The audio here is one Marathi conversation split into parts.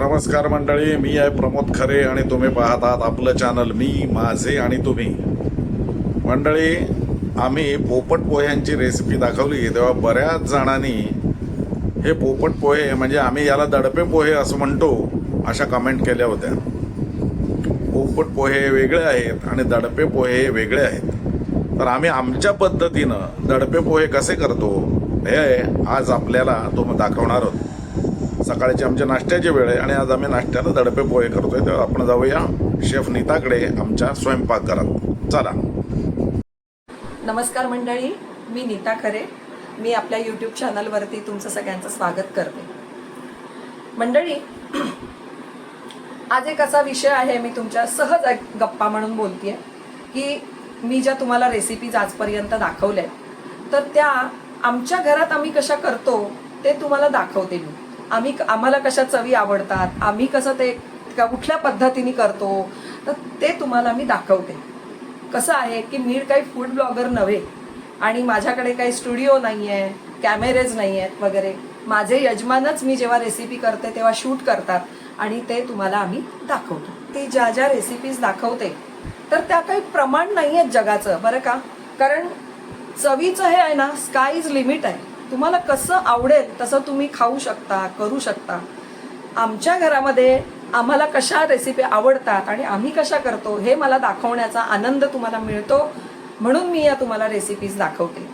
नमस्कार मंडळी मी आहे प्रमोद खरे आणि तुम्ही पाहत आहात आपलं चॅनल मी माझे आणि तुम्ही. मंडळी आम्ही पोपट पोह्यांची रेसिपी दाखवली. तेव्हा बऱ्याच जणांनी हे पोपट पोहे म्हणजे आम्ही याला दडपे पोहे असं म्हणतो अशा कमेंट केल्या होत्या. पोपट पोहे वेगळे आहेत आणि दडपे पोहे वेगळे आहेत. तर आम्ही आमच्या पद्धतीनं दडपे पोहे कसे करतो हे आज आपल्याला तो दाखवणार आहोत. सकाळची आमच्या नाश्त्याची वेळ आहे आणि आज आम्ही नाश्त्याला दडपे पोहे करतोय. तर आपण जाऊया शेफ नीताकडे आमच्या स्वयंपाकघरात चला. नमस्कार मंडळी. मी नीता खरे. मी आपल्या यूट्यूब चॅनलवरती तुमचं सगळ्यांचं स्वागत करते. मंडळी आज एक असा विषय आहे मी तुमच्या सहज एक गप्पा म्हणून बोलतेय की मी ज्या तुम्हाला रेसिपीज आजपर्यंत दाखवल्या आहेत, तर त्या आमच्या घरात आम्ही कशा करतो ते तुम्हाला दाखवते मी. आम्ही आम्हाला कशा चवी आवडतात? आम्ही कसं ते का- कुठल्या पद्धतीने करतो? तर ते तुम्हाला मी दाखवते. कसं आहे की मी काही फूड ब्लॉगर नव्हे आणि माझ्याकडे काही स्टुडिओ नाही आहे कॅमेरेज नाही आहेत वगैरे. माझे यजमानच मी जेव्हा रेसिपी करते तेव्हा शूट करतात आणि ते तुम्हाला आम्ही दाखवतो. ते ज्या ज्या रेसिपीज दाखवते तर त्या काही प्रमाण नाही आहेत जगाचं. बरं का? कारण चवीचं हे आहे ना स्काय इज लिमिट आहे. तुम्हाला कसं आवडेल तसं तुम्ही खाऊ शकता करू शकता. आमच्या घरामध्ये आम्हाला कशा रेसिपी आवडतात आणि आम्ही कशा करतो हे मला दाखवण्याचा आनंद तुम्हाला मिळतो म्हणून मी या तुम्हाला रेसिपीज दाखवते.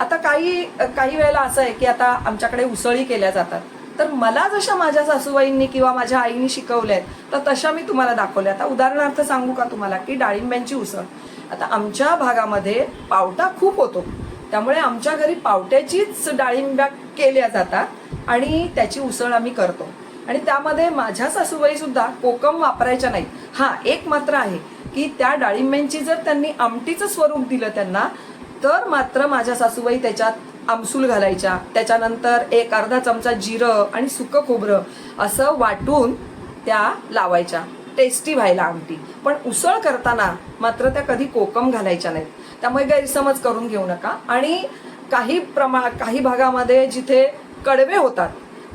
आता काही काही वेळेला असं आहे की आता आमच्याकडे उसळी केल्या जातात. तर मला जशा माझ्या सासूबाईंनी किंवा माझ्या आईनी शिकवल्या आहेत तर तशा मी तुम्हाला दाखवल्या. आता उदाहरणार्थ सांगू का तुम्हाला की डाळिंब्यांची उसळ. आता आमच्या भागामध्ये पावटा खूप होतो. त्यामुळे आमच्या घरी पावट्याचीच डाळिंब्या केल्या जातात आणि त्याची उसळ आम्ही करतो. आणि त्यामध्ये माझ्या सासूबाई सुद्धा कोकम वापरायच्या नाहीत. हा एक मात्र आहे की त्या डाळिंब्यांची जर त्यांनी आमटीचं स्वरूप दिलं त्यांना तर मात्र माझ्या सासूबाई त्याच्यात आमसूल घालायच्या. त्याच्यानंतर एक अर्धा चमचा जिरं आणि सुकं खोबरं असं वाटून त्या लावायच्या. टेस्टी व्हायला आमटी. पण उसळ करताना मात्र त्या कधी कोकम घालायच्या नाहीत. त्यामुळे गैरसमज करून घेऊ नका. आणि काही प्रमा काही भागामध्ये जिथे कडवे होतात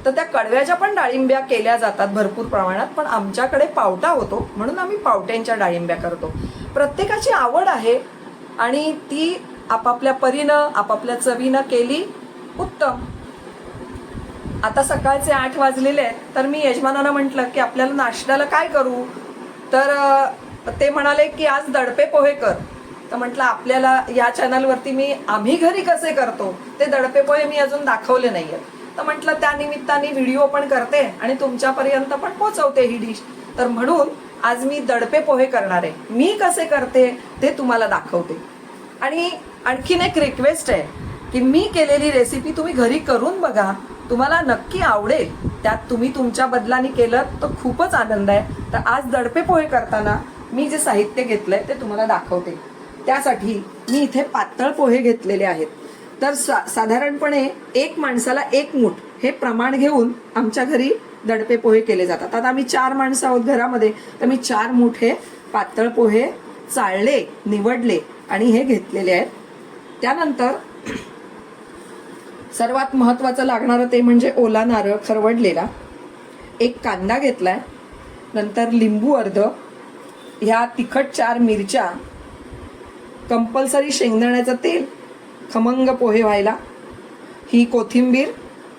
तर त्या कडव्याच्या पण डाळिंब्या केल्या जातात भरपूर प्रमाणात पण आमच्याकडे पावटा होतो म्हणून आम्ही पावट्यांच्या डाळिंब्या करतो. प्रत्येकाची आवड आहे आणि ती आपापल्या परीनं आपापल्या चवीनं केली उत्तम. आता सकाळचे आठ वाजलेले आहेत तर मी यजमानानं म्हटलं की आपल्याला नाश्त्याला काय करू? तर ते म्हणाले की आज दडपे पोहे कर. तर म्हटलं आपल्याला या चॅनलवरती मी आम्ही घरी कसे करतो? ते दडपे पोहे मी अजून दाखवले नाहीयेत. तर म्हटलं त्या निमित्ताने व्हिडिओ पण करते आणि तुमच्यापर्यंत पण पोचवते ही डिश तर म्हणून आज मी दडपे पोहे करणार आहे. मी कसे करते ते तुम्हाला दाखवते. आणि आणखीन एक रिक्वेस्ट आहे की मी केलेली रेसिपी तुम्ही घरी करून बघा. तुम्हाला नक्की आवडेल. त्यात तुम्ही तुमच्या बदलाने केलं तर खूपच आनंद आहे. तर आज दडपे पोहे करताना मी जे साहित्य घेतलंय ते तुम्हाला दाखवते. त्यासाठी मी इथे पातळ पोहे घेतलेले आहेत. तर सा साधारणपणे एक माणसाला एक मूठ हे प्रमाण घेऊन आमच्या घरी दडपे पोहे केले जातात. आता आम्ही चार माणसं आहोत घरामध्ये तर मी चार मूठ हे पातळ पोहे चाळले निवडले आणि हे घेतलेले आहेत. त्यानंतर सर्वात महत्वाचं लागणारं ते म्हणजे ओला नारळ खरवडलेला. एक कांदा घेतला आहे नंतर लिंबू अर्ध ह्या तिखट चार मिरच्या कंपल्सरी शेंगदाण्याचं तेल खमंग पोहे व्हायला. ही कोथिंबीर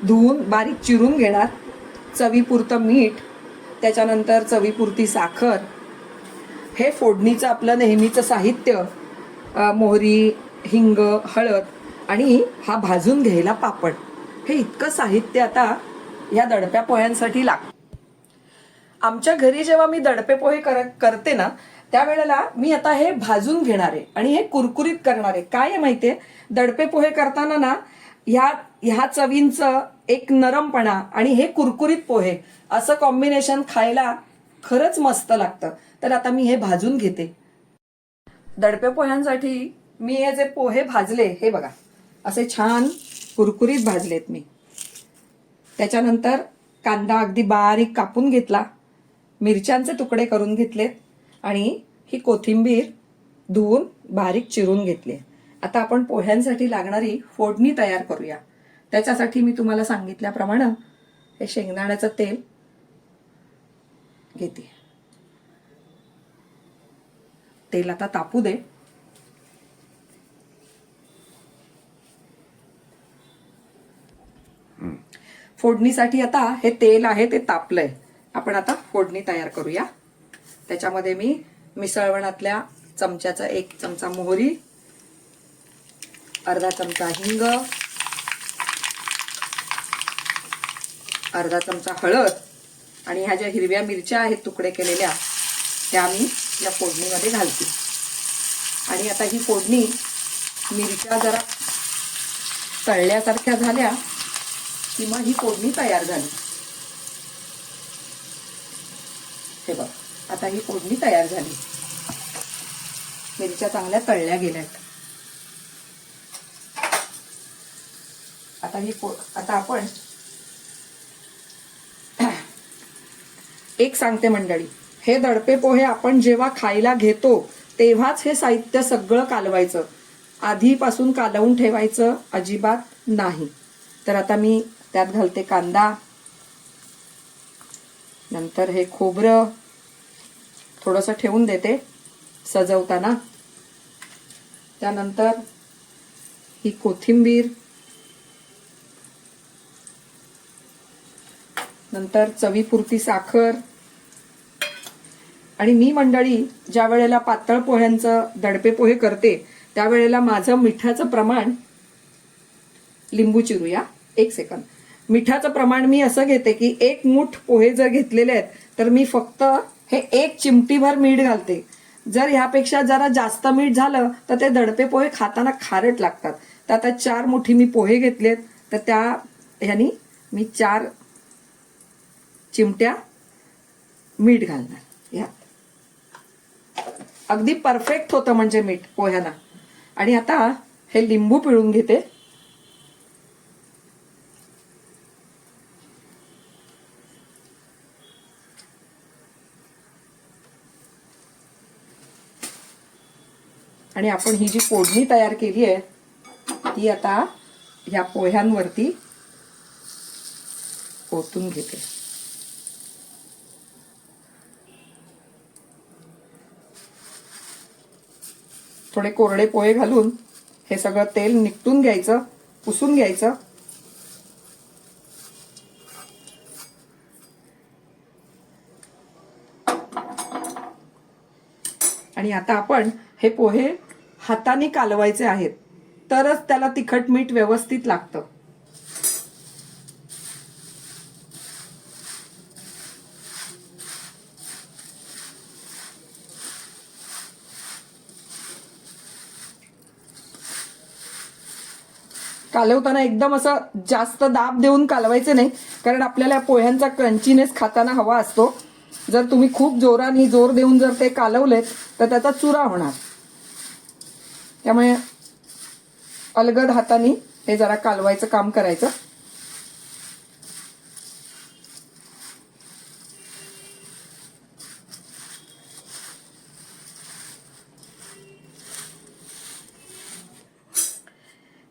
धुवून बारीक चिरून घेणार. चवीपुरतं मीठ त्याच्यानंतर चवीपुरती साखर. हे फोडणीचं आपलं नेहमीचं साहित्य मोहरी हिंग हळद आणि हा भाजून घ्यायला पापड. हे इतकं साहित्य आता या दडप्या पोह्यांसाठी लागतं आमच्या घरी जेव्हा मी दडपे पोहे कर करते ना त्यावेळेला मी आता हे भाजून घेणार आहे आणि हे कुरकुरीत करणार. आहे काय आहे माहितीये? दडपे पोहे करताना ना ह्या ह्या चवींचं एक नरमपणा आणि हे कुरकुरीत पोहे असं कॉम्बिनेशन खायला खरंच मस्त लागतं. तर आता मी हे भाजून घेते. दडपे पोह्यांसाठी मी हे जे पोहे भाजले हे बघा. असे छान कुरकुरीत भाजलेत मी. त्याच्यानंतर कांदा अगदी बारीक कापून घेतला. मिरच्यांचे तुकडे करून घेतलेत. आणि ही कोथिंबीर धुवून बारीक चिरून घेतली आता आपण पोह्यांसाठी लागणारी फोडणी तयार करूया. त्याच्यासाठी मी तुम्हाला सांगितल्याप्रमाणे हे शेंगदाण्याचं तेल घेते. तेल आता तापू दे. फोडणीसाठी आता हे तेल आहे ते तापलंय. आपण आता फोडणी तयार करूया. त्याच्यामध्ये मी मिसळवणातल्या चमच्याचा एक चमचा मोहरी अर्धा चमचा हिंग अर्धा चमचा हळद आणि ह्या ज्या हिरव्या मिरच्या आहेत तुकडे केलेल्या त्या मी या फोडणीमध्ये घालते. आणि आता ही फोडणी मिरच्या जरा तळल्यासारख्या झाल्या किंवा ही फोडणी तयार झाली हे बघ आता ही फोडणी तयार झाली. मिरच्या चांगल्या तळल्या गेल्यात. आता ही आता आपण एक सांगते मंडळी हे दडपे पोहे आपण जेव्हा खायला घेतो तेव्हाच हे साहित्य सगळं कालवायचं. आधीपासून कालवून ठेवायचं अजिबात नाही. तर आता मी त्यात घालते कांदा नंतर हे खोबरं थोडंसं ठेवून देते सजवताना. त्यानंतर ही कोथिंबीर नंतर चवीपुरती साखर आणि मी मंडळी ज्या वेळेला पातळ पोह्यांचं दडपे पोहे करते त्यावेळेला माझं मिठाचं प्रमाण लिंबू चिरूया एक सेकंद मिठाचं प्रमाण मी असं घेते की एक मुठ पोहे जर घेतलेले आहेत तर मी फक्त हे एक चिमटीभर मीठ घालते. जर ह्यापेक्षा जरा जास्त मीठ झालं तर ते दडपे पोहे खाताना खारट लागतात. तर आता चार मुठी मी पोहे घेतलेत तर त्या ह्यानी मी चार चिमट्या मीठ घालणार. यात अगदी परफेक्ट होतं म्हणजे मीठ पोह्याला. आणि आता हे लिंबू पिळून घेते. आणि आपण ही जी फोडणी तयार केली आहे ती आता ह्या पोह्यांवरती ओतून घेते. थोडे कोरडे पोहे घालून हे सगळं तेल निकटून घ्यायचं पुसून घ्यायचं. आणि आता आपण हे पोहे हाताने कालवायचे आहेत. तरच त्याला तिखट मीठ व्यवस्थित लागतं. कालवताना एकदम असं जास्त दाब देऊन कालवायचे नाही कारण आपल्याला पोह्यांचा क्रंचीनेस खाताना हवा असतो. जर तुम्ही खूप जोराने जोर देऊन जर ते कालवलेत तर त्याचा चुरा होणार. त्यामुळे अलगद हाताने हे जरा कालवायचं काम करायचं.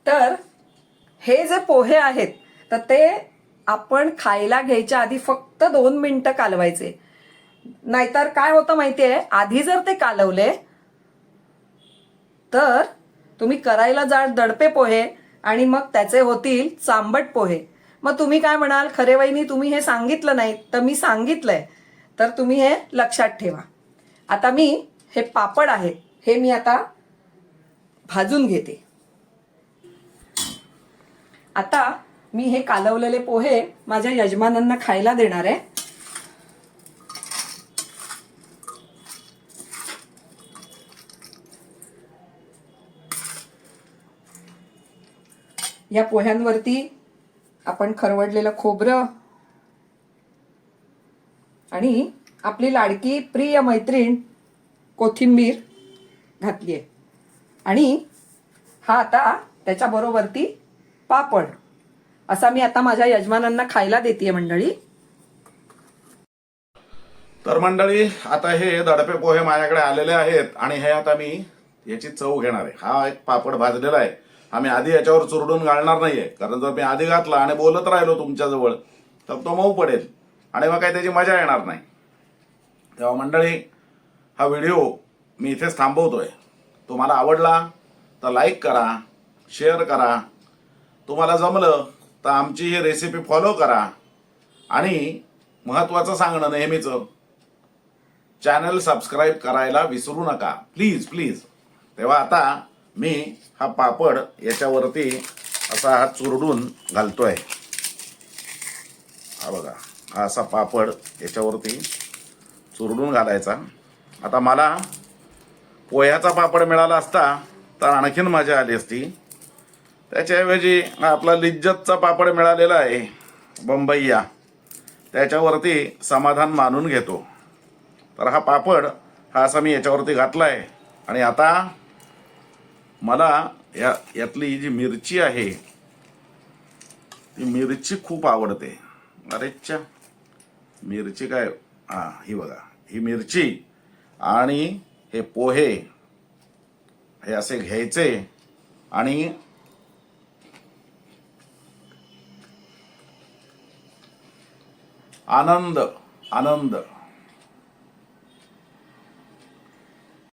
तर हे जे पोहे आहेत तर ते आपण खायला घ्यायच्या आधी फक्त दोन मिनिटं कालवायचे. नाहीतर काय होतं माहितीये आधी जर ते कालवले तर तुम्ही करायला जा दडपे पोहे आणि मग त्याचे होतील चांबट पोहे. मग तुम्ही काय म्हणाल खरे वहिनी तुम्ही हे सांगितलं नाही तर मी सांगितलंय. तर तुम्ही हे लक्षात ठेवा. आता मी हे पापड आहे हे मी आता भाजून घेते. आता मी हे कालवलेले पोहे माझ्या यजमानांना खायला देणार आहे. या पोह्यांवरती आपण खरवडलेलं खोबरं आणि आपली लाडकी प्रिय मैत्रीण कोथिंबीर घातली आहे आणि हा आता त्याच्याबरोबरती पापड. असा मी आता माझ्या यजमानांना खायला देते मंडळी. तर मंडळी आता हे दडपे पोहे माझ्याकडे आलेले आहेत आणि हे आता मी याची चव घेणार आहे. हा एक पापड भाजलेला आहे. आम्ही आधी याच्यावर चुरडून घालणार नाहीये. कारण जर मी आधी घातला आणि बोलत राहिलो तुमच्याजवळ तर तो मऊ पडेल. आणि मग काही त्याची मजा येणार नाही. तेव्हा मंडळी हा व्हिडिओ मी इथेच थांबवतोय. तुम्हाला आवडला तर लाईक करा शेअर करा. तुम्हाला जमलं तर आमची ही रेसिपी फॉलो करा. आणि महत्त्वाचं सांगणं नेहमीचं चॅनल सबस्क्राईब करायला विसरू नका. Please please. तेव्हा आता मी हा पापड याच्यावरती असा हा चुरडून घालतोय. हा बघा हा असा पापड याच्यावरती चुरडून घालायचा. आता मला पोह्याचा पापड मिळाला असता तर आणखीन मजा आली असती. त्याच्याऐवजी आपला लिज्जतचा पापड मिळालेला आहे बंबईया. त्याच्यावरती समाधान मानून घेतो. तर हा पापड हा असा मी याच्यावरती घातला आहे आणि आता मला या यातली जी मिरची आहे ती मिरची खूप आवडते. अरेच्छा मिरची काय? हा ही बघा. ही मिरची आणि हे पोहे हे असे घ्यायचे आणि आनंद आनंद.